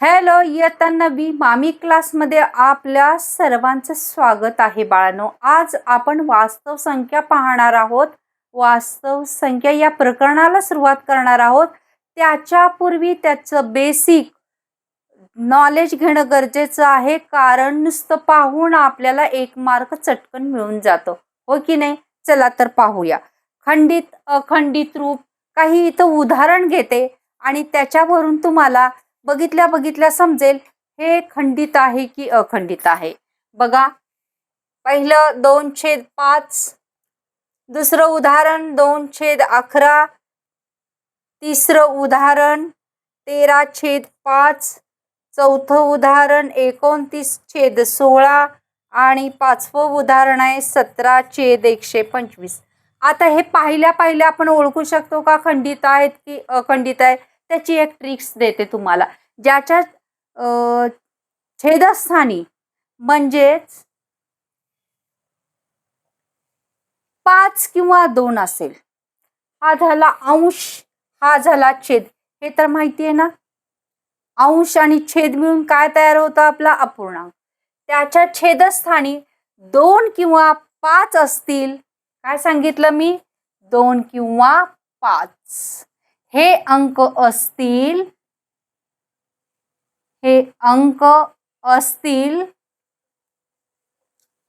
Hello इयत्ता नवी मामी क्लासमध्ये आपल्या सर्वांचं स्वागत आहे बाळांनो. आज आपण वास्तव संख्या पाहणार आहोत. वास्तव संख्या या प्रकरणाला सुरुवात करणार आहोत. त्याच्यापूर्वी त्याचं बेसिक नॉलेज घेणं गरजेचं आहे. कारण नुसतं पाहून आपल्याला एक मार्क चटकन मिळून जातो. हो की नाही? चला तर पाहूया. खंडित अखंडित रूप काही इथं उदाहरण घेते. आणि त्याच्यावरून तुम्हाला बघितल्या बघितल्या समजेल हे खंडित आहे की अखंडित आहे. बघा पहिलं दोन छेद पाच दुसरं उदाहरण दोन छेद अकरा तिसरं उदाहरण तेरा छेद पाच चौथं उदाहरण एकोणतीस छेद सोळा आणि पाचवं उदाहरण आहे सतरा छेद एकशे पंचवीस. आता हे पाहिल्या पाहिल्या आपण ओळखू शकतो का खंडित आहेत की अखंडित आहे? त्याची एक ट्रिक्स देते तुम्हाला. ज्याच्या छेदस्थानी म्हणजेच पाच किंवा दोन असेल. हा झाला अंश हा झाला छेद. हे तर माहिती आहे ना? अंश आणि छेद मिळून काय तयार होतं आपला? अपूर्णांक. त्याच्या छेदस्थानी दोन किंवा पाच असतील. काय सांगितलं मी? दोन किंवा पाच. हे अंक असतील हे अंक असतील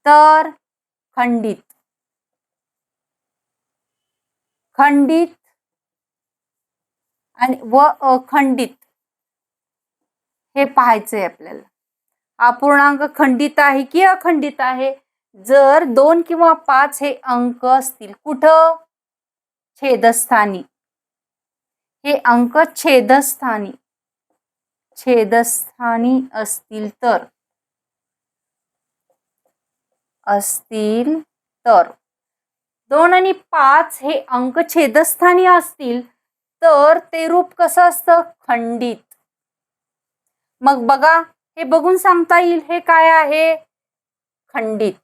तर खंडित. खंडित आणि व अखंडित हे पाहायचंय आपल्याला. अपूर्णांक खंडित आहे की अखंडित आहे? जर दोन किंवा पाच हे अंक असतील कुठं? छेदस्थानी. हे अंक छेदस्थानी. छेदस्थानी असतील तर. असतील तर. दोन आणि पाच हे अंक छेदस्थानी असतील तर ते रूप कसं असतं? खंडित. मग बघा हे बघून सांगता येईल हे काय आहे? खंडित.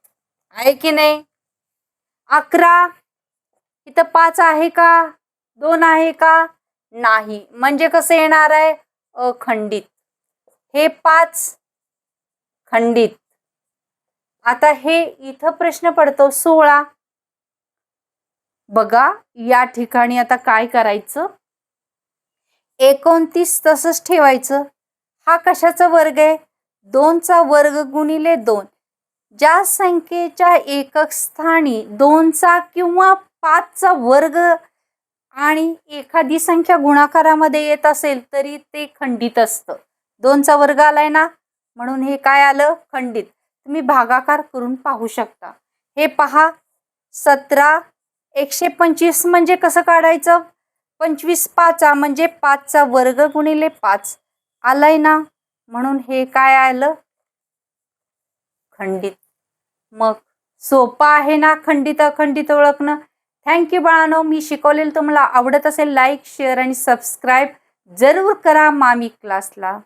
आहे की नाही? अकरा. इथं पाच आहे का? दोन आहे का? नाही. म्हणजे कसं येणार आहे? अखंडित. हे पाच खंडित. आता हे इथं प्रश्न पडतो सोळा. बघा या ठिकाणी आता काय करायचं? एकोणतीस तसंच ठेवायचं. हा कशाचा वर्ग आहे? दोनचा वर्ग गुणिले दोन. ज्या संख्येच्या एकक स्थानी दोनचा किंवा पाचचा वर्ग आणि एखादी संख्या गुणाकारामध्ये येत असेल तरी ते खंडित असतं. दोनचा वर्ग आलाय ना म्हणून हे काय आलं? खंडित. तुम्ही भागाकार करून पाहू शकता. हे पहा सतरा एकशे पंचवीस म्हणजे कसं काढायचं? पंचवीस पाचा म्हणजे पाचचा वर्ग गुणिले पाच. आलाय ना? म्हणून हे काय आलं? खंडित. मग सोपं आहे ना खंडित अखंडित ओळखणं? थँक्यू बाळानो. मी शिकवलेलं तुम्हाला आवडत असेल लाईक शेअर आणि सबस्क्राईब जरूर करा मामी क्लासला